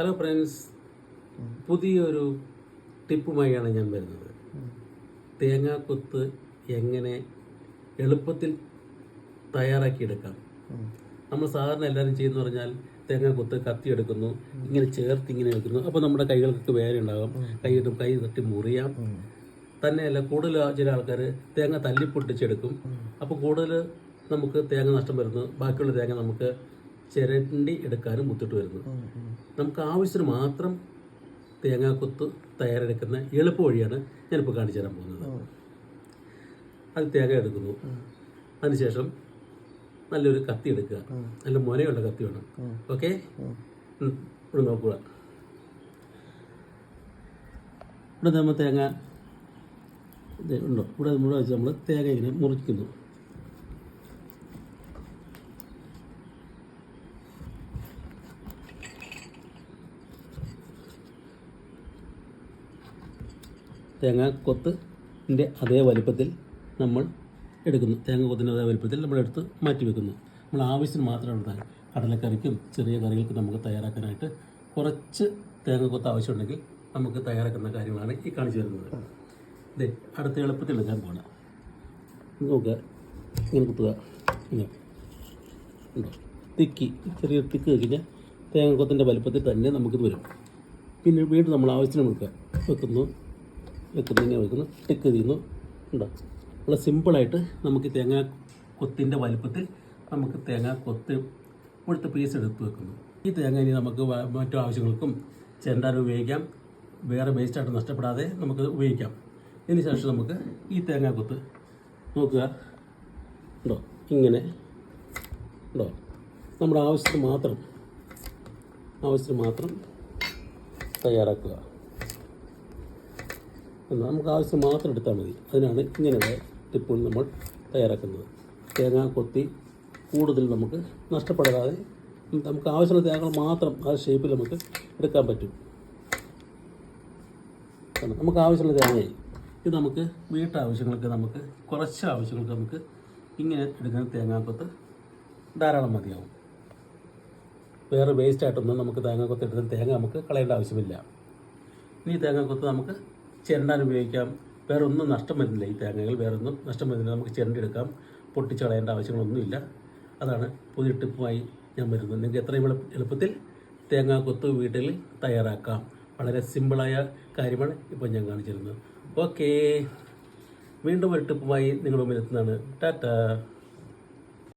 Hello friends പുതിയൊരു ടിപ്പുമായാണ് ഞാൻ വരുന്നത്. തേങ്ങാക്കൊത്ത് എങ്ങനെ എളുപ്പത്തിൽ തയ്യാറാക്കിയെടുക്കാം? നമ്മൾ സാധാരണ എല്ലാവരും ചെയ്യുന്ന പറഞ്ഞാൽ തേങ്ങാക്കൊത്ത് കത്തിയെടുക്കുന്നു ഇങ്ങനെ ചേർത്ത് ഇങ്ങനെ എടുക്കുന്നു അപ്പോൾ നമ്മുടെ കൈകൾക്ക് വേദന ഉണ്ടാകും. കൈ കൈ തട്ടി മുറിയാം. തന്നെയല്ല കൂടുതൽ ചില ആൾക്കാർ തേങ്ങ തല്ലിപ്പൊട്ടിച്ചെടുക്കും. അപ്പോൾ കൂടുതൽ നമുക്ക് തേങ്ങ നഷ്ടം വരുന്നു. ബാക്കിയുള്ള തേങ്ങ നമുക്ക് ചിരണ്ടി എടുക്കാനും ബുദ്ധിട്ട് വരുന്നു നമുക്ക് ആവശ്യത്തിന് മാത്രം തേങ്ങാക്കൊത്ത് തയ്യാറെടുക്കുന്ന എളുപ്പ വഴിയാണ് ഞാനിപ്പോൾ കാണിച്ചു തരാൻ പോകുന്നത്. അത് തേങ്ങ എടുക്കുന്നു. അതിനുശേഷം നല്ലൊരു കത്തി എടുക്കുക. നല്ല മുനയുള്ള കത്തി വേണം. ഓക്കെ? ഇവിടെ നോക്കുക. ഇവിടെ നമ്മൾ തേങ്ങ ഉണ്ടോ? ഇവിടെ വെച്ച് നമ്മൾ തേങ്ങ ഇങ്ങനെ മുറിക്കുന്നു. തേങ്ങ കൊത്തിന്റെ അതേ വലുപ്പത്തിൽ നമ്മൾ എടുക്കുന്നു. തേങ്ങ കൊത്തിന്റെ അതേ വലുപ്പത്തിൽ നമ്മൾ എടുത്ത് മാറ്റി വെക്കുന്നു. നമ്മൾ ആവശ്യത്തിന് മാത്രം എടുത്താൽ കടലക്കറിക്കും ചെറിയ കറികൾക്കും നമുക്ക് തയ്യാറാക്കാനായിട്ട് കുറച്ച് തേങ്ങ കൊത്ത് ആവശ്യമുണ്ടെങ്കിൽ നമുക്ക് തയ്യാറാക്കുന്ന കാര്യങ്ങളാണ് ഈ കാണിച്ചു തരുന്നത്. ഇതേ അടുത്ത എളുപ്പത്തിൽ എടുക്കാൻ പോകണം നോക്കുക ഇങ്ങനെ കുത്തുക. ഇങ്ങനെ. തിക്കി ചെറിയ തിക്ക് കഴിഞ്ഞാൽ തേങ്ങക്കൊത്തിന്റെ വലുപ്പത്തിൽ തന്നെ നമുക്കിത് വരും. പിന്നെ വീണ്ടും നമ്മൾ ആവശ്യത്തിന് വെക്കുക വെക്കുന്നു. വെക്കുന്നു ഇങ്ങനെ വെക്കുന്നു ടിക്ക് ചെയ്യുന്നു. ഉണ്ടോ? നമ്മൾ സിമ്പിളായിട്ട് നമുക്ക് തേങ്ങ കൊത്തിന്റെ വലുപ്പത്തിൽ നമുക്ക് തേങ്ങ കൊത്ത് കൊടുത്ത് പീസ് എടുത്ത് വെക്കുന്നു. ഈ തേങ്ങ ഇനി നമുക്ക് മറ്റു ആവശ്യങ്ങൾക്കും ചെണ്ടാൻ ഉപയോഗിക്കാം. വേറെ വേസ്റ്റായിട്ട് നഷ്ടപ്പെടാതെ നമുക്ക് ഉപയോഗിക്കാം. ഇതിന് ശേഷം നമുക്ക് ഈ തേങ്ങ കൊത്ത് നോക്കുക. ഉണ്ടോ? ഇങ്ങനെ. ഉണ്ടോ? നമ്മുടെ ആവശ്യത്തിന് മാത്രം ആവശ്യത്തിന് മാത്രം തയ്യാറാക്കുക. നമുക്ക് ആവശ്യം മാത്രം എടുത്താൽ മതി. അതിനാണ് ഇങ്ങനെയുള്ള ടിപ്പുകൾ നമ്മൾ തയ്യാറാക്കുന്നത്. തേങ്ങ കൊത്തി കൂടുതൽ നമുക്ക് നഷ്ടപ്പെടാതെ നമുക്ക് ആവശ്യമുള്ള തേങ്ങകൾ മാത്രം ആ ഷേപ്പിൽ നമുക്ക് എടുക്കാൻ പറ്റും. നമുക്ക് ആവശ്യമുള്ള തേങ്ങയായി ഇത് നമുക്ക് വീട്ടാവശ്യങ്ങൾക്ക് നമുക്ക് കുറച്ച് ആവശ്യങ്ങൾക്ക് നമുക്ക് ഇങ്ങനെ എടുക്കുന്ന തേങ്ങാക്കൊത്ത് ധാരാളം മതിയാവും. വേറെ വേസ്റ്റ് ആയിട്ടൊന്നും നമുക്ക് തേങ്ങാക്കൊത്ത് എടുക്കുന്ന തേങ്ങ നമുക്ക് കളയേണ്ട ആവശ്യമില്ല. ഇനി തേങ്ങാക്കൊത്ത് നമുക്ക് ചിരണ്ടാൻ ഉപയോഗിക്കാം. വേറെ ഒന്നും നഷ്ടം വരുന്നില്ല. ഈ തേങ്ങകൾ വേറെ ഒന്നും നഷ്ടം വരുന്നില്ല. നമുക്ക് ചിരണ്ടെടുക്കാം പൊട്ടിച്ച് കളയേണ്ട ആവശ്യങ്ങളൊന്നുമില്ല. അതാണ് പുതിയ ടിപ്പുമായി ഞാൻ വരുന്നത്. നിങ്ങൾക്ക് എത്രയും എളുപ്പത്തിൽ എളുപ്പത്തിൽ തേങ്ങാക്കൊത്ത് വീട്ടിൽ തയ്യാറാക്കാം. വളരെ സിമ്പിളായ കാര്യമാണ് ഇപ്പോൾ ഞാൻ കാണിച്ചിരുന്നത്. ഓക്കേ. വീണ്ടും ഒരു ടിപ്പുമായി നിങ്ങളുടെ എത്തുന്നതാണ്. ടാറ്റാ.